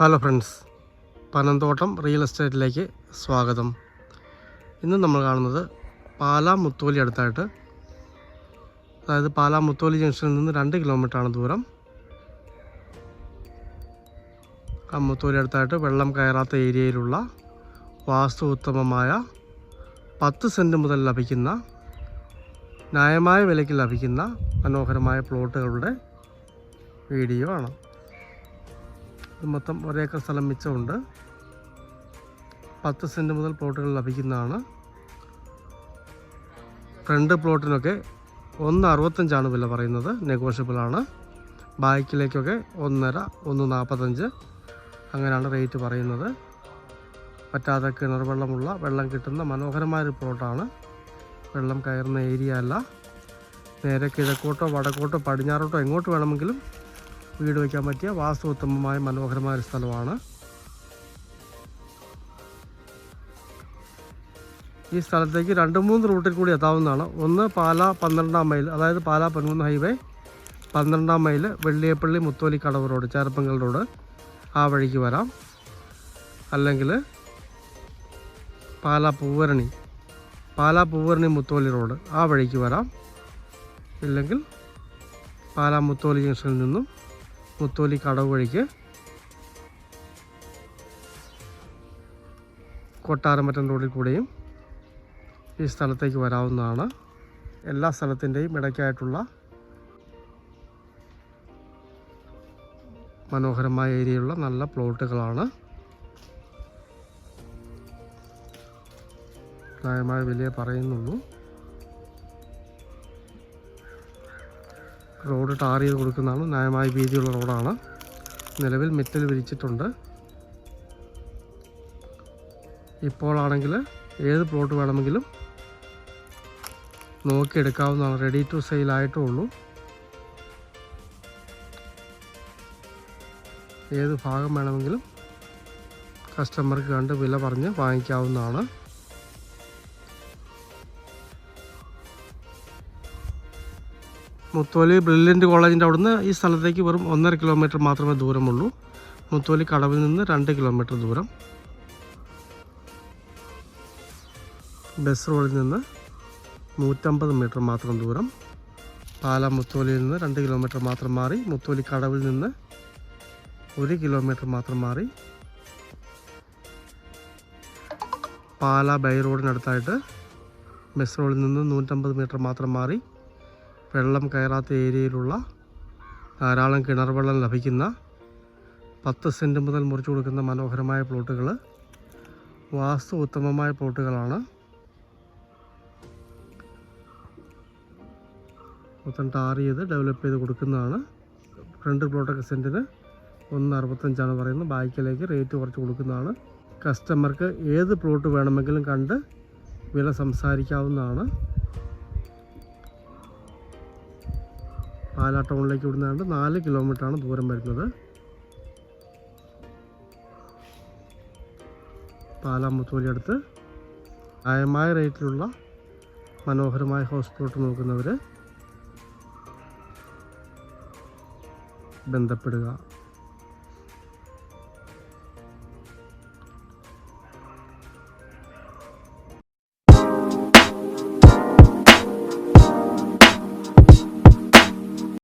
Hello friends Panamthottam real എസ്റ്റേറ്റിലേക്ക് സ്വാഗതം. ഇന്ന് നമ്മൾ കാണുന്നത് പാലാ മുത്തോലി അടുത്തായിട്ട്. അതായത് പാലാ മുത്തോലി ജംഗ്ഷനിൽ നിന്ന് രണ്ട് കിലോമീറ്ററാണ് ദൂരം. ആ മുത്തോലി അടുത്തായിട്ട് വെള്ളം കയറാത്ത ഏരിയയിലുള്ള വാസ്തു ഉത്തമമായ പത്ത് സെന്റ് മുതൽ ലഭിക്കുന്ന ന്യായമായ വിലയ്ക്ക് ലഭിക്കുന്ന മനോഹരമായ പ്ലോട്ടുകളുടെ വീഡിയോ ആണ്. ഇത് മൊത്തം ഒരേക്കർ സ്ഥലം മിച്ചമുണ്ട്. പത്ത് സെന്റ് മുതൽ പ്ലോട്ടുകൾ ലഭിക്കുന്നതാണ്. ഫ്രണ്ട് പ്ലോട്ടിനൊക്കെ ഒന്ന് അറുപത്തഞ്ചാണ് വില പറയുന്നത്. നെഗോഷ്യബിളാണ്. ബാക്കിലേക്കൊക്കെ ഒന്നര ഒന്ന് നാൽപ്പത്തഞ്ച് അങ്ങനെയാണ് റേറ്റ് പറയുന്നത്. പറ്റാതെ കിണർ വെള്ളമുള്ള വെള്ളം കിട്ടുന്ന മനോഹരമായൊരു പ്ലോട്ടാണ്. വെള്ളം കയറുന്ന ഏരിയ അല്ല. നേരെ കിഴക്കോട്ടോ വടക്കോട്ടോ പടിഞ്ഞാറോട്ടോ എങ്ങോട്ട് വേണമെങ്കിലും വീട് വയ്ക്കാൻ പറ്റിയ വാസ്തുത്തമമായ മനോഹരമായ ഒരു സ്ഥലമാണ്. ഈ സ്ഥലത്തേക്ക് രണ്ട് മൂന്ന് റൂട്ടിൽ കൂടി എത്താവുന്നതാണ്. ഒന്ന് പാല പന്ത്രണ്ടാം മൈൽ അതായത് പാല പൊൻകുന്ന് ഹൈവേ പന്ത്രണ്ടാം mile Velliyappally Mutholy Kadavu road Cherpunkal road. ആ വഴിക്ക് വരാം. അല്ലെങ്കിൽ പാല പൂവരണി പാല പൂവരണി മുത്തോലി റോഡ് ആ വഴിക്ക് വരാം. ഇല്ലെങ്കിൽ പാല മുത്തോലി ജംഗ്ഷനിൽ നിന്നും മുത്തോലി കടവ് വഴിക്ക്. കൊട്ടാരമറ്റം റോഡിൽ കൂടെയും ഈ സ്ഥലത്തേക്ക് വരാവുന്നതാണ്. എല്ലാ സ്ഥലത്തിന്റെയും ഇടയ്ക്കായിട്ടുള്ള മനോഹരമായ ഏരിയയുള്ള നല്ല പ്ലോട്ടുകളാണ്. ന്യായമായ വിലയെ പറയുന്നുള്ളൂ. റോഡ് ടാർ ചെയ്ത് കൊടുക്കുന്നതാണ്. ന്യായമായ വീതിയുള്ള റോഡാണ്. നിലവിൽ മെറ്റൽ വിരിച്ചിട്ടുണ്ട്. ഇപ്പോഴാണെങ്കിൽ ഏത് പ്ലോട്ട് വേണമെങ്കിലും നോക്കിയെടുക്കാവുന്നതാണ്. റെഡി ടു സെയിൽ ഉള്ളൂ ഏത് ഭാഗം വേണമെങ്കിലും കസ്റ്റമർക്ക് കണ്ട് വില പറഞ്ഞ് വാങ്ങിക്കാവുന്നതാണ്. മുത്തോലി ബ്രില്യന്റ് കോളേജിന്റെ അവിടുന്ന് ഈ സ്ഥലത്തേക്ക് വെറും ഒന്നര കിലോമീറ്റർ മാത്രമേ ദൂരമുള്ളൂ. മുത്തോലി കടവിൽ നിന്ന് രണ്ട് കിലോമീറ്റർ ദൂരം. ബസ് റോഡിൽ നിന്ന് നൂറ്റമ്പത് മീറ്റർ മാത്രം ദൂരം. പാല മുത്തോലിയിൽ നിന്ന് രണ്ട് കിലോമീറ്റർ മാത്രം മാറി മുത്തോലി കടവിൽ നിന്ന് ഒരു കിലോമീറ്റർ മാത്രം മാറി. പാല ബൈ റോഡിനടുത്തായിട്ട് ബസ് റോഡിൽ നിന്ന് നൂറ്റമ്പത് മീറ്റർ മാത്രം മാറി. വെള്ളം കയറാത്ത ഏരിയയിലുള്ള ധാരാളം കിണർ വെള്ളം ലഭിക്കുന്ന പത്ത് സെന്റ് മുതൽ മുറിച്ചു കൊടുക്കുന്ന മനോഹരമായ പ്ലോട്ടുകൾ. വാസ്തു ഉത്തമമായ പ്ലോട്ടുകളാണ്. മൊത്തം ടാർ ചെയ്ത് ഡെവലപ്പ് ചെയ്ത് കൊടുക്കുന്നതാണ്. ഫ്രണ്ട് പ്ലോട്ടൊക്കെ സെന്റിന് ഒന്ന് അറുപത്തഞ്ചാണ് പറയുന്നത്. ബാക്കിലേക്ക് റേറ്റ് കുറച്ച് കൊടുക്കുന്നതാണ്. കസ്റ്റമർക്ക് ഏത് പ്ലോട്ട് വേണമെങ്കിലും കണ്ട് വില സംസാരിക്കാവുന്നതാണ്. പാലാ ടൗണിലേക്ക് ഇവിടുന്ന് നാല് കിലോമീറ്ററാണ് ദൂരം വരുന്നത്. പാലാ മുത്തോലി അടുത്ത് ന്യായമായ റേറ്റിലുള്ള മനോഹരമായ ഹൗസ് പ്ലോട്ട് നോക്കുന്നവർ ബന്ധപ്പെടുക.